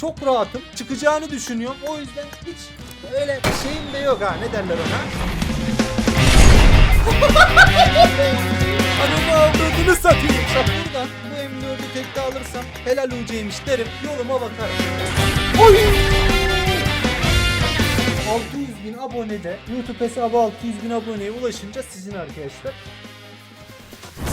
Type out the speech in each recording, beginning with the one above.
Çok rahatım. Çıkacağını düşünüyorum. O yüzden hiç öyle bir şeyim de yok ha. Ne derler ona? Anamı avradını satayım. Şapurdan bu M4'ü tekte alırsam helal ucuymuş derim. Yoluma bakarım. Oy! 600 bin abonede YouTube hesabı 600 bin aboneye ulaşınca sizin arkadaşlar.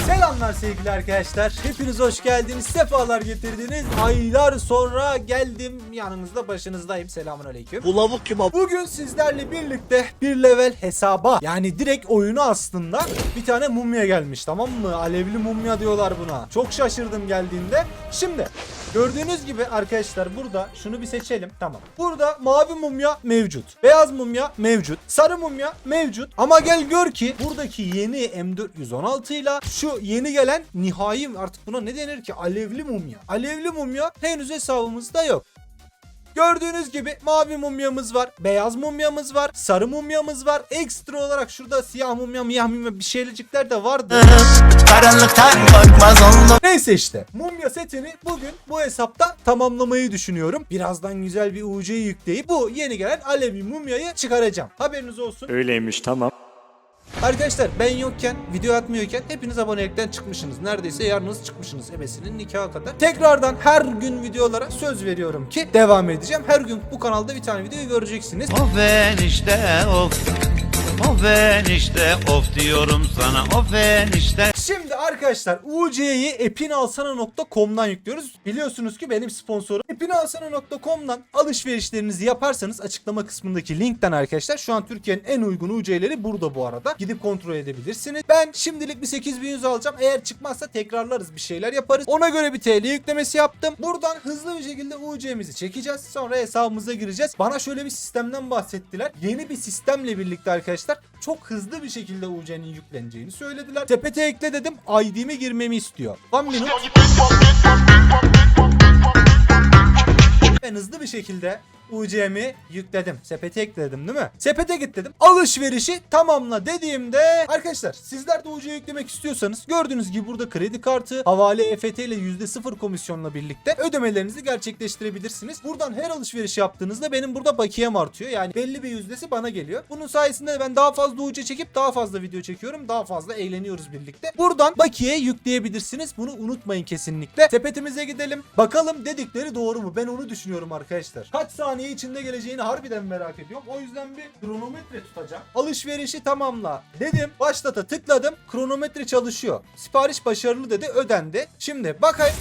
Selamlar sevgili arkadaşlar. Hepiniz hoş geldiniz. Sefalar getirdiniz. Aylar sonra geldim. Yanınızda başınızdayım. Selamun aleyküm. Bu lavuk kim abi? Bugün sizlerle birlikte bir level hesaba yani direkt oyunu aslında bir tane mumya gelmiş tamam mı? Alevli mumya diyorlar buna. Çok şaşırdım geldiğinde. Şimdi gördüğünüz gibi arkadaşlar burada şunu bir seçelim. Tamam. Burada mavi mumya mevcut. Beyaz mumya mevcut. Sarı mumya mevcut. Ama gel gör ki buradaki yeni M416 ile şu yeni gelen nihai artık buna ne denir ki? Alevli mumya. Alevli mumya henüz hesabımızda yok. Gördüğünüz gibi mavi mumyamız var, beyaz mumyamız var, sarı mumyamız var. Ekstra olarak şurada siyah mumya, miyah mumya bir şeylecikler de vardı. Karanlıktan korkmaz oldum. Neyse işte. Mumya setini bugün bu hesapta tamamlamayı düşünüyorum. Birazdan güzel bir UC'yi yükleyip bu yeni gelen Alevi mumyayı çıkaracağım. Haberiniz olsun. Öyleymiş tamam. Arkadaşlar ben yokken, video atmıyorken hepiniz abonelikten çıkmışsınız. Neredeyse yarınız çıkmışsınız ebesinin nikahı kadar. Tekrardan her gün videolara söz veriyorum ki devam edeceğim. Her gün bu kanalda bir tane videoyu göreceksiniz. O ben işte of O ben işte of diyorum sana O ben işte Şimdi arkadaşlar UC'yi epinalsana.com'dan yüklüyoruz. Biliyorsunuz ki benim sponsorum. Epinalsana.com'dan alışverişlerinizi yaparsanız açıklama kısmındaki linkten arkadaşlar şu an Türkiye'nin en uygun UC'leri burada bu arada. Gidip kontrol edebilirsiniz. Ben şimdilik bir 8100 alacağım. Eğer çıkmazsa tekrarlarız bir şeyler yaparız. Ona göre bir TL yüklemesi yaptım. Buradan hızlı bir şekilde UC'mizi çekeceğiz. Sonra hesabımıza gireceğiz. Bana şöyle bir sistemden bahsettiler. Yeni bir sistemle birlikte arkadaşlar çok hızlı bir şekilde UC'nin yükleneceğini söylediler. Sepete ekle dedim. ID'mi girmemi istiyor. One minute. Ben hızlı bir şekilde UC'mi yükledim. Sepete ekledim değil mi? Sepete git dedim. Alışverişi tamamla dediğimde arkadaşlar sizler de UC yüklemek istiyorsanız gördüğünüz gibi burada kredi kartı, havale EFT ile %0 komisyonla birlikte ödemelerinizi gerçekleştirebilirsiniz. Buradan her alışveriş yaptığınızda benim burada bakiyem artıyor. Yani belli bir yüzdesi bana geliyor. Bunun sayesinde de ben daha fazla UC çekip daha fazla video çekiyorum. Daha fazla eğleniyoruz birlikte. Buradan bakiye yükleyebilirsiniz. Bunu unutmayın kesinlikle. Sepetimize gidelim. Bakalım dedikleri doğru mu? Ben onu düşünüyorum arkadaşlar. Kaç saniye içinde geleceğini harbiden merak ediyorum. O yüzden bir kronometre tutacağım. Alışverişi tamamla dedim. Başlata tıkladım. Kronometre çalışıyor. Sipariş başarılı dedi. Ödendi. Şimdi bakayım.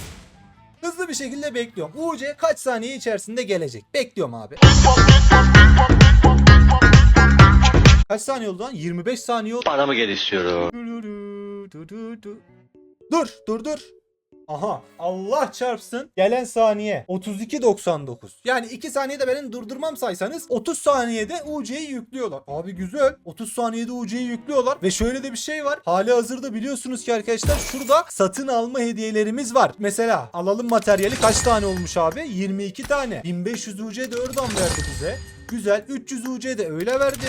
Hızlı bir şekilde bekliyorum. UC kaç saniye içerisinde gelecek? Bekliyorum abi. Kaç saniye oldu lan? 25 saniye oldu. Paramı gel istiyorum. Dur dur dur. Aha Allah çarpsın. Gelen saniye 32.99 yani 2 saniyede benim durdurmam saysanız 30 saniyede UC'yi yüklüyorlar. Abi güzel. 30 saniyede UC'yi yüklüyorlar. Ve şöyle de bir şey var. Hali hazırda biliyorsunuz ki arkadaşlar şurada satın alma hediyelerimiz var. Mesela alalım materyali kaç tane olmuş abi? 22 tane. 1500 UC de oradan verdi bize. Güzel. 300 UC de öyle verdi.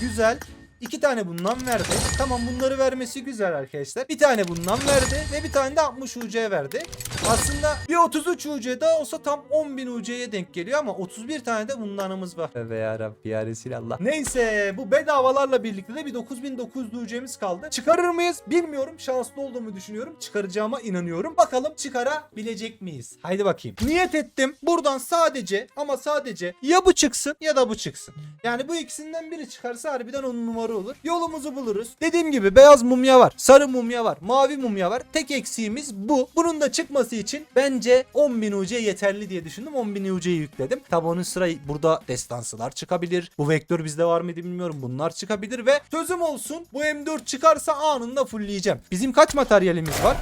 Güzel İki tane bundan verdi. Tamam bunları vermesi güzel arkadaşlar. Bir tane bundan verdi ve bir tane de 60 UC verdi. Aslında bir 33 UC daha olsa tam 10.000 UC'ye denk geliyor ama 31 tane de bundanımız var. Tövbe yarabbi ya Resulallah. Neyse bu bedavalarla birlikte de bir 9900 UC'miz kaldı. Çıkarır mıyız? Bilmiyorum. Şanslı olduğumu düşünüyorum. Çıkaracağıma inanıyorum. Bakalım çıkarabilecek miyiz? Haydi bakayım. Niyet ettim. Buradan sadece ama sadece ya bu çıksın ya da bu çıksın. Yani bu ikisinden biri çıkarsa harbiden onun numara olur. Yolumuzu buluruz. Dediğim gibi beyaz mumya var. Sarı mumya var. Mavi mumya var. Tek eksiğimiz bu. Bunun da çıkması için bence 10.000 UC yeterli diye düşündüm. 10.000 UC'yi yükledim. Tabi onun sıra burada destansılar çıkabilir. Bu vektör bizde var mıydı bilmiyorum. Bunlar çıkabilir ve sözüm olsun bu M4 çıkarsa anında fullleyeceğim. Bizim kaç materyalimiz var?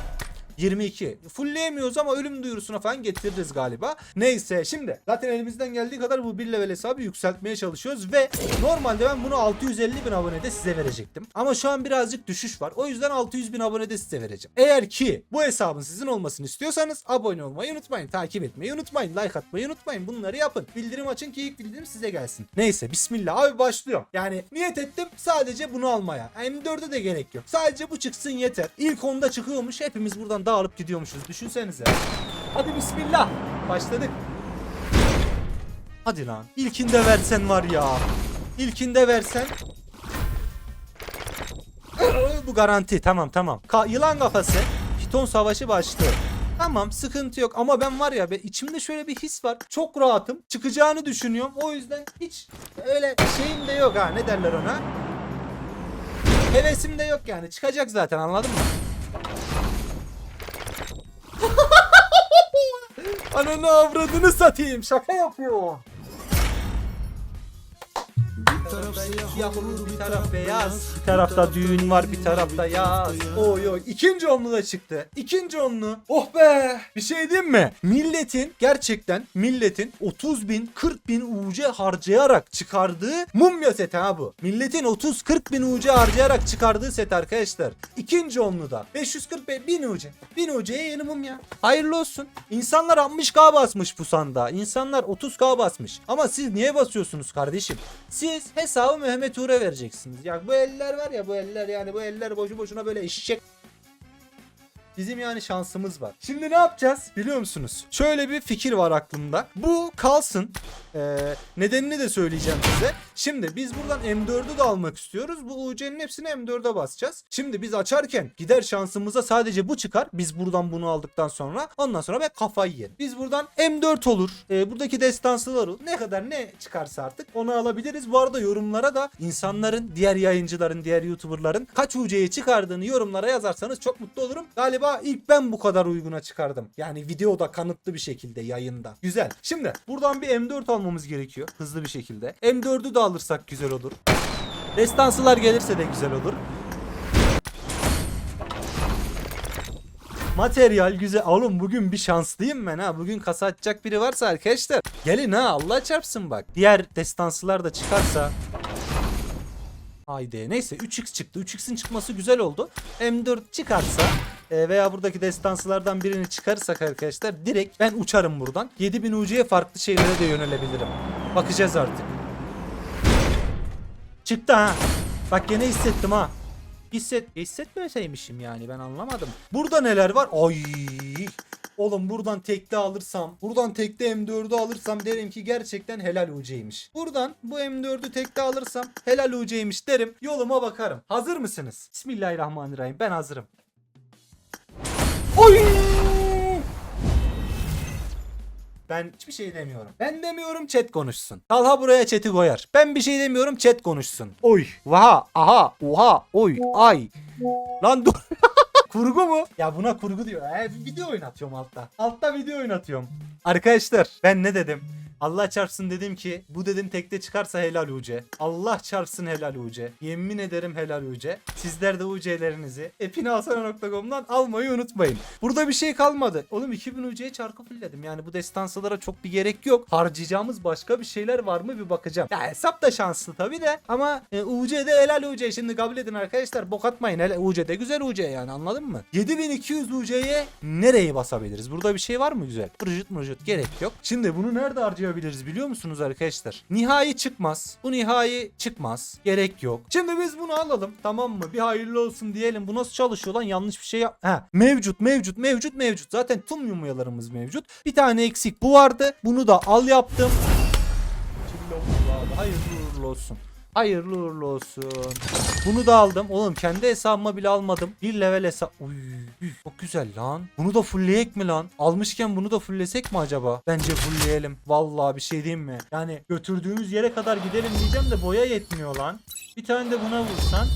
22. Fullleyemiyoruz ama ölüm duyurusuna falan getiririz galiba. Neyse şimdi zaten elimizden geldiği kadar bu bir level hesabı yükseltmeye çalışıyoruz ve normalde ben bunu 650 bin abonede size verecektim. Ama şu an birazcık düşüş var. O yüzden 600 bin abonede size vereceğim. Eğer ki bu hesabın sizin olmasını istiyorsanız abone olmayı unutmayın. Takip etmeyi unutmayın. Like atmayı unutmayın. Bunları yapın. Bildirim açın ki ilk bildirim size gelsin. Neyse bismillah abi başlıyorum. Yani niyet ettim sadece bunu almaya. M4'e de gerek yok. Sadece bu çıksın yeter. İlk onda çıkıyormuş. Hepimiz buradan dağılıp gidiyormuşuz. Düşünsenize. Hadi bismillah. Başladık. Hadi lan. İlkinde versen var ya. İlkinde versen. Bu garanti. Tamam tamam. Ka- yılan kafası. Piton savaşı başlıyor. Tamam sıkıntı yok ama ben var ya be içimde şöyle bir his var. Çok rahatım. Çıkacağını düşünüyorum. O yüzden hiç öyle şeyim de yok ha. Ne derler ona? Hevesim de yok yani. Çıkacak zaten anladın mı? Ananı avradını satayım. Şaka yapıyor. Bir tarafta siyah olur, bir taraf beyaz. Bir tarafta düğün var, bir tarafta yaz. Oy oy. İkinci onlu da çıktı. İkinci onlu. Oh be. Bir şey diyeyim mi? Milletin gerçekten milletin 30 bin 40 bin UC harcayarak çıkardığı mumya seti ha bu. Milletin 30-40 bin UC harcayarak çıkardığı set arkadaşlar. İkinci onlu da. 540 bin UC. 1000 UC'ye yeni mumya. Hayırlı olsun. İnsanlar 60k basmış bu sandığa. İnsanlar 30k basmış. Ama siz niye basıyorsunuz kardeşim? Siz hesabı Mehmet Uğur'a vereceksiniz. Ya bu eller var ya bu eller yani bu eller boşu boşuna böyle eşek Bizim yani şansımız var. Şimdi ne yapacağız biliyor musunuz? Şöyle bir fikir var aklımda. Bu kalsın. Ee, nedenini de söyleyeceğim size. Şimdi biz buradan M4'ü de almak istiyoruz. Bu UC'nin hepsini M4'e basacağız. Şimdi biz açarken gider şansımıza sadece bu çıkar. Biz buradan bunu aldıktan sonra ondan sonra ben kafayı yerim. Biz buradan M4 olur. Ee, buradaki destansılar olur. Ne kadar ne çıkarsa artık onu alabiliriz. Bu arada yorumlara da insanların, diğer yayıncıların, diğer YouTuber'ların kaç UC'yi çıkardığını yorumlara yazarsanız çok mutlu olurum. Galiba ilk ben bu kadar uyguna çıkardım. Yani videoda kanıtlı bir şekilde yayında. Güzel. Şimdi buradan bir M4 almamız gerekiyor. Hızlı bir şekilde. M4'ü de alırsak güzel olur. Destansılar gelirse de güzel olur. Materyal güzel. Oğlum bugün bir şanslıyım ben ha. Bugün kasa açacak biri varsa arkadaşlar. Gelin ha Allah çarpsın bak. Diğer destansılar da çıkarsa. Haydi. Neyse 3x çıktı. 3x'in çıkması güzel oldu. M4 çıkarsa e, veya buradaki destansılardan birini çıkarırsak arkadaşlar direkt ben uçarım buradan. 7000 UC'ye farklı şeylere de yönelebilirim. Bakacağız artık. Çıktı ha. Bak gene hissettim ha. Hisset hissetmeseymişim yani ben anlamadım. Burada neler var? Ay. Oğlum buradan tekte alırsam, buradan tekte M4'ü alırsam derim ki gerçekten helal UC'ymiş. Buradan bu M4'ü tekte alırsam helal UC'ymiş derim. Yoluma bakarım. Hazır mısınız? Bismillahirrahmanirrahim. Ben hazırım. Oy! Ben hiçbir şey demiyorum. Ben demiyorum chat konuşsun. Talha buraya chat'i koyar. Ben bir şey demiyorum chat konuşsun. Oy. Vaha. Aha. Oha. Oy. Ay. Lan dur. kurgu mu? Ya buna kurgu diyor. He, video oynatıyorum altta. Altta video oynatıyorum. Arkadaşlar ben ne dedim? Allah çarpsın dedim ki bu dedim tekte çıkarsa helal UC. Allah çarpsın helal UC. Yemin ederim helal UC. Sizler de UC'lerinizi epinasana.com'dan almayı unutmayın. Burada bir şey kalmadı. Oğlum 2000 UC'ye çarkı fullledim. Yani bu destansılara çok bir gerek yok. Harcayacağımız başka bir şeyler var mı bir bakacağım. Ya hesap da şanslı tabi de ama e, UC'de helal UC. Şimdi kabul edin arkadaşlar bok atmayın. Hele UC'de güzel UC yani anladın mı? 7200 UC'ye nereyi basabiliriz? Burada bir şey var mı güzel? Mırjıt mırjıt gerek yok. Şimdi bunu nerede harcayabiliriz biliyor musunuz arkadaşlar? Nihai çıkmaz. Bu nihai çıkmaz. Gerek yok. Şimdi biz bunu alalım tamam mı? Bir hayırlı olsun diyelim. Bu nasıl çalışıyor lan? Yanlış bir şey yap. Ha, mevcut mevcut mevcut mevcut. Zaten tüm yumyalarımız mevcut. Bir tane eksik bu vardı. Bunu da al yaptım. Hayırlı uğurlu olsun. Hayırlı uğurlu olsun. Bunu da aldım. Oğlum kendi hesabıma bile almadım. Bir level hesap. Uy, çok güzel lan. Bunu da fullleyek mi lan? Almışken bunu da fulllesek mi acaba? Bence fullleyelim. Vallahi bir şey diyeyim mi? Yani götürdüğümüz yere kadar gidelim diyeceğim de boya yetmiyor lan. Bir tane de buna vursan.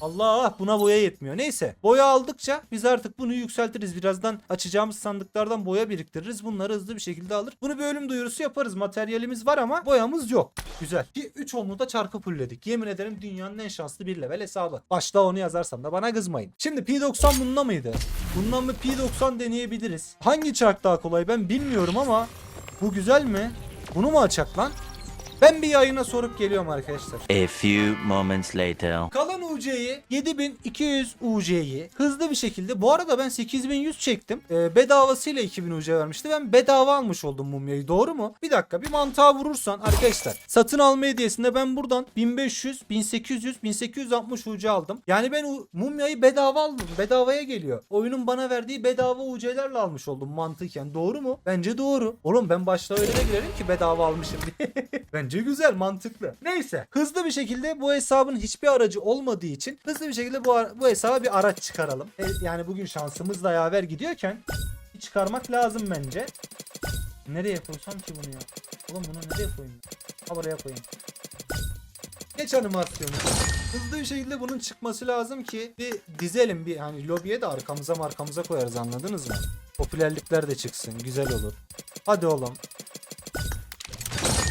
Allah buna boya yetmiyor. Neyse boya aldıkça biz artık bunu yükseltiriz. Birazdan açacağımız sandıklardan boya biriktiririz. Bunları hızlı bir şekilde alır. Bunu bir ölüm duyurusu yaparız. Materyalimiz var ama boyamız yok. Güzel. Ki 3 onlu da çarkı fullledik. Yemin ederim dünyanın en şanslı bir level hesabı. Başta onu yazarsam da bana kızmayın. Şimdi P90 bununla mıydı? Bundan mı P90 deneyebiliriz. Hangi çark daha kolay ben bilmiyorum ama bu güzel mi? Bunu mu açak lan? Ben bir yayına sorup geliyorum arkadaşlar. A few moments later. Kalan UC'yi 7200 UC'yi hızlı bir şekilde bu arada ben 8100 çektim. Ee, bedavasıyla 2000 UC vermişti. Ben bedava almış oldum mumyayı doğru mu? Bir dakika bir mantığa vurursan arkadaşlar satın alma hediyesinde ben buradan 1500, 1800, 1860 UC aldım. Yani ben mumyayı bedava aldım. Bedavaya geliyor. Oyunun bana verdiği bedava UC'lerle almış oldum mantıken. Doğru mu? Bence doğru. Oğlum ben başta öyle de girerim ki bedava almışım diye. Bence güzel mantıklı. Neyse hızlı bir şekilde bu hesabın hiçbir aracı olmadığı için hızlı bir şekilde bu, bu hesaba bir araç çıkaralım. E, yani bugün şansımız da yaver gidiyorken çıkarmak lazım bence. Nereye koysam ki bunu ya? Oğlum bunu nereye koyayım? Ha buraya koyayım. Geç animasyonu. Hızlı bir şekilde bunun çıkması lazım ki bir dizelim bir hani lobiye de arkamıza markamıza koyarız anladınız mı? Popülerlikler de çıksın güzel olur. Hadi oğlum.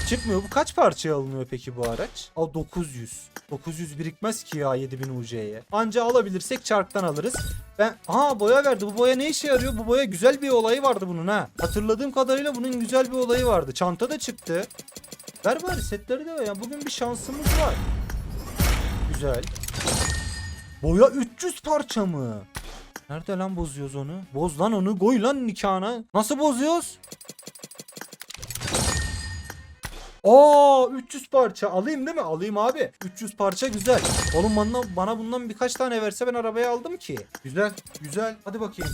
Çıkmıyor. Bu kaç parçaya alınıyor peki bu araç? Al 900. 900 birikmez ki ya 7000 UC'ye. Anca alabilirsek çarktan alırız. Ben Aa boya verdi. Bu boya ne işe yarıyor? Bu boya güzel bir olayı vardı bunun ha. Hatırladığım kadarıyla bunun güzel bir olayı vardı. Çanta da çıktı. Ver bari setleri de ver. Yani bugün bir şansımız var. Güzel. Boya 300 parça mı? Nerede lan bozuyoruz onu? Boz lan onu. Koy lan nikahına. Nasıl bozuyoruz? Aa 300 parça alayım değil mi? Alayım abi. 300 parça güzel. Oğlum bana, bana bundan birkaç tane verse ben arabaya aldım ki. Güzel güzel. Hadi bakayım.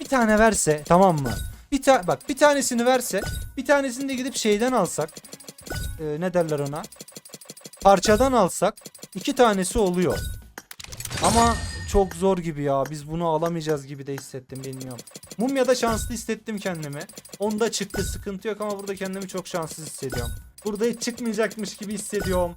Bir tane verse tamam mı? Bir ta bak bir tanesini verse bir tanesini de gidip şeyden alsak. Ee, ne derler ona? Parçadan alsak iki tanesi oluyor. Ama çok zor gibi ya. Biz bunu alamayacağız gibi de hissettim bilmiyorum. Mumya'da şanslı hissettim kendimi. Onda çıktı sıkıntı yok ama burada kendimi çok şanssız hissediyorum. Burada hiç çıkmayacakmış gibi hissediyorum.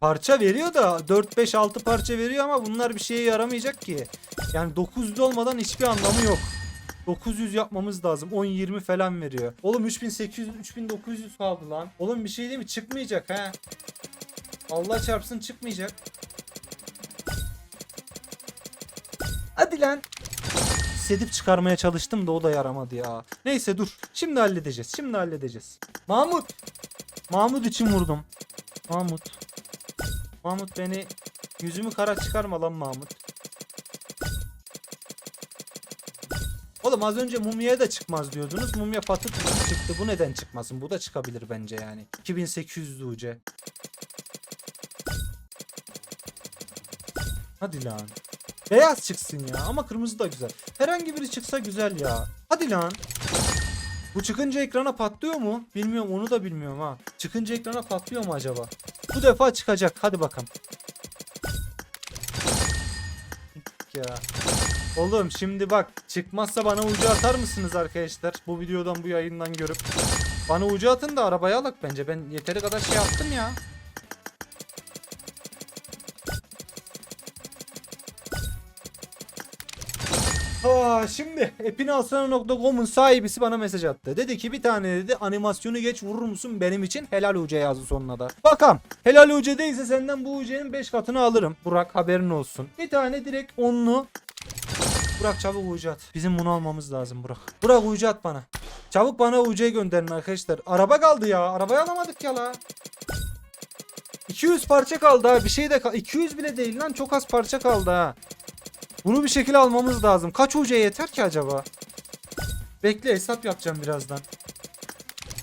Parça veriyor da 4 5 6 parça veriyor ama bunlar bir şeye yaramayacak ki. Yani 900 olmadan hiçbir anlamı yok. 900 yapmamız lazım. 10 20 falan veriyor. Oğlum 3800 3900 kaldı lan. Oğlum bir şey değil mi? Çıkmayacak ha. Allah çarpsın çıkmayacak. Hadi lan. Hissedip çıkarmaya çalıştım da o da yaramadı ya. Neyse dur. Şimdi halledeceğiz. Şimdi halledeceğiz. Mahmut. Mahmut için vurdum. Mahmut. Mahmut beni yüzümü kara çıkarma lan Mahmut. Oğlum az önce mumyaya da çıkmaz diyordunuz. Mumya patı çıktı. Bu neden çıkmasın? Bu da çıkabilir bence yani. 2800 UC. Hadi lan. Beyaz çıksın ya ama kırmızı da güzel. Herhangi biri çıksa güzel ya. Hadi lan. Bu çıkınca ekrana patlıyor mu? Bilmiyorum onu da bilmiyorum ha. Çıkınca ekrana patlıyor mu acaba? Bu defa çıkacak. Hadi bakalım. ya. Oğlum şimdi bak çıkmazsa bana ucu atar mısınız arkadaşlar? Bu videodan bu yayından görüp. Bana ucu atın da arabaya alak bence. Ben yeteri kadar şey yaptım ya. Aa, şimdi epinalsana.com'un sahibisi bana mesaj attı. Dedi ki bir tane dedi animasyonu geç vurur musun benim için helal uca yazdı sonuna da. Bakalım helal uca değilse senden bu ucenin 5 katını alırım. Burak haberin olsun. Bir tane direkt onlu. Burak çabuk ucu at. Bizim bunu almamız lazım Burak. Burak ucu at bana. Çabuk bana ucuyu gönderin arkadaşlar. Araba kaldı ya. Arabayı alamadık ya la. 200 parça kaldı ha. Bir şey de kal- 200 bile değil lan. Çok az parça kaldı ha. Bunu bir şekilde almamız lazım. Kaç uca yeter ki acaba? Bekle hesap yapacağım birazdan.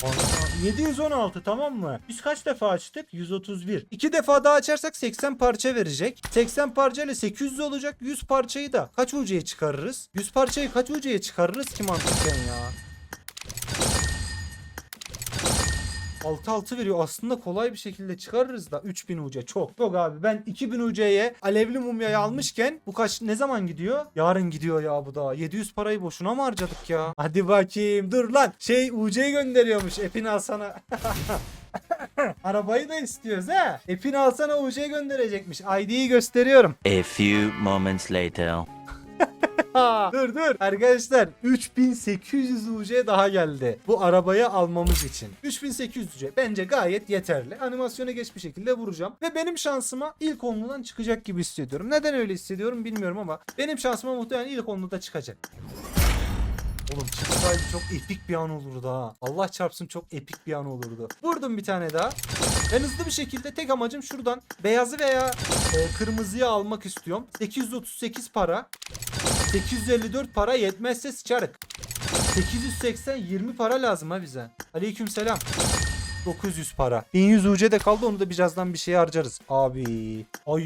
Ana, 716 tamam mı? Biz kaç defa açtık? 131. İki defa daha açarsak 80 parça verecek. 80 parçayla 800 olacak. 100 parçayı da kaç ucuya çıkarırız? 100 parçayı kaç ucuya çıkarırız ki mantıken ya? 6-6 veriyor. Aslında kolay bir şekilde çıkarırız da 3000 UC çok. Yok abi ben 2000 UC'ye alevli mumyayı almışken bu kaç ne zaman gidiyor? Yarın gidiyor ya bu da. 700 parayı boşuna mı harcadık ya? Hadi bakayım dur lan. Şey UC gönderiyormuş. Epin alsana. Arabayı da istiyoruz ha. Epin alsana UC gönderecekmiş. ID'yi gösteriyorum. A few moments later. Dur dur. Arkadaşlar 3800 UC daha geldi. Bu arabayı almamız için. 3800 UC bence gayet yeterli. Animasyona geç bir şekilde vuracağım. Ve benim şansıma ilk onludan çıkacak gibi hissediyorum. Neden öyle hissediyorum bilmiyorum ama benim şansıma muhtemelen ilk onluda çıkacak. Oğlum çıksaydı çok epik bir an olurdu ha. Allah çarpsın çok epik bir an olurdu. Vurdum bir tane daha. Ben hızlı bir şekilde tek amacım şuradan beyazı veya e, kırmızıyı almak istiyorum. 838 para. 854 para yetmezse sıçarık. 880 20 para lazım ha bize. Aleykümselam. 900 para. 1100 UC de kaldı onu da birazdan bir şeye harcarız. Abi. Ay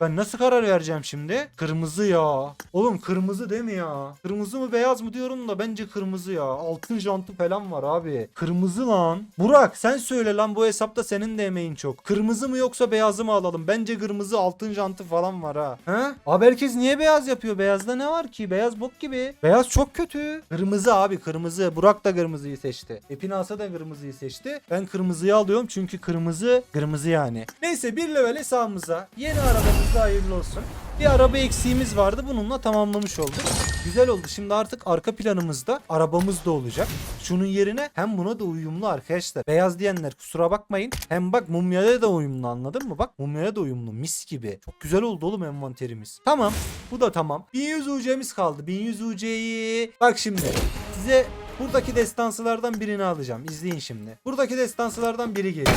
ben nasıl karar vereceğim şimdi? Kırmızı ya. Oğlum kırmızı değil mi ya? Kırmızı mı beyaz mı diyorum da bence kırmızı ya. Altın jantı falan var abi. Kırmızı lan. Burak sen söyle lan bu hesapta senin de emeğin çok. Kırmızı mı yoksa beyazı mı alalım? Bence kırmızı altın jantı falan var ha. He? Abi herkes niye beyaz yapıyor? Beyazda ne var ki? Beyaz bok gibi. Beyaz çok kötü. Kırmızı abi kırmızı. Burak da kırmızıyı seçti. Epinasa da kırmızıyı seçti. Ben kırmızıyı alıyorum çünkü kırmızı kırmızı yani. Neyse bir level hesabımıza yeni arabamız da hayırlı olsun. Bir araba eksiğimiz vardı bununla tamamlamış olduk. Güzel oldu. Şimdi artık arka planımızda arabamız da olacak. Şunun yerine hem buna da uyumlu arkadaşlar. Beyaz diyenler kusura bakmayın. Hem bak mumyaya da uyumlu anladın mı? Bak mumyaya da uyumlu mis gibi. Çok güzel oldu oğlum envanterimiz. Tamam bu da tamam. 1100 UC'miz kaldı. 1100 UC'yi bak şimdi size buradaki destansılardan birini alacağım. İzleyin şimdi. Buradaki destansılardan biri geliyor.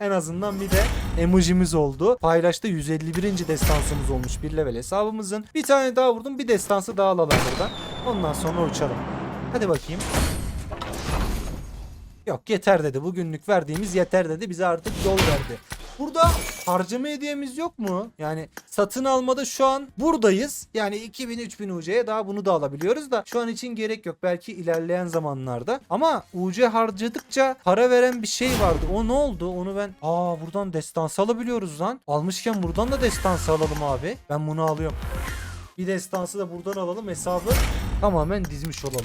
En azından bir de emojimiz oldu. Paylaşta 151. destansımız olmuş bir level hesabımızın. Bir tane daha vurdum. Bir destansı daha alalım buradan. Ondan sonra uçalım. Hadi bakayım. Yok yeter dedi. Bugünlük verdiğimiz yeter dedi. Bize artık yol verdi. Burada harcama hediyemiz yok mu? Yani satın almada şu an buradayız. Yani 2000-3000 UC'ye daha bunu da alabiliyoruz da şu an için gerek yok. Belki ilerleyen zamanlarda. Ama UC harcadıkça para veren bir şey vardı. O ne oldu? Onu ben... Aa buradan destans alabiliyoruz lan. Almışken buradan da destans alalım abi. Ben bunu alıyorum. Bir destansı da buradan alalım hesabı tamamen dizmiş olalım.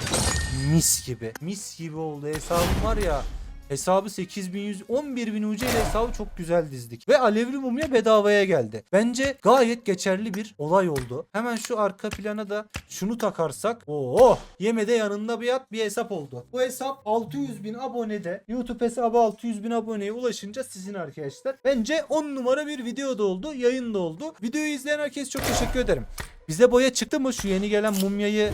Mis gibi. Mis gibi oldu. Hesabım var ya. Hesabı 8100 11000 UC ile hesabı çok güzel dizdik. Ve alevli mumya bedavaya geldi. Bence gayet geçerli bir olay oldu. Hemen şu arka plana da şunu takarsak. Oo, yemede yanında bir yat bir hesap oldu. Bu hesap 600 bin abonede. YouTube hesabı 600 bin aboneye ulaşınca sizin arkadaşlar. Bence 10 numara bir video da oldu. Yayın da oldu. Videoyu izleyen herkese çok teşekkür ederim. Bize boya çıktı mı şu yeni gelen mumyayı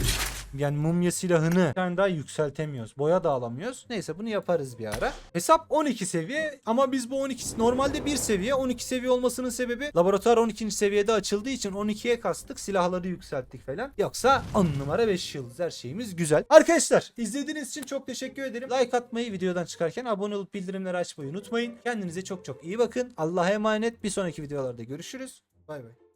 yani mumya silahını bir tane daha yükseltemiyoruz. Boya da alamıyoruz. Neyse bunu yaparız bir ara. Hesap 12 seviye ama biz bu 12 normalde 1 seviye. 12 seviye olmasının sebebi laboratuvar 12. seviyede açıldığı için 12'ye kastık. Silahları yükselttik falan. Yoksa 10 numara 5 yıldız her şeyimiz güzel. Arkadaşlar izlediğiniz için çok teşekkür ederim. Like atmayı videodan çıkarken abone olup bildirimleri açmayı unutmayın. Kendinize çok çok iyi bakın. Allah'a emanet. Bir sonraki videolarda görüşürüz. Bay bay.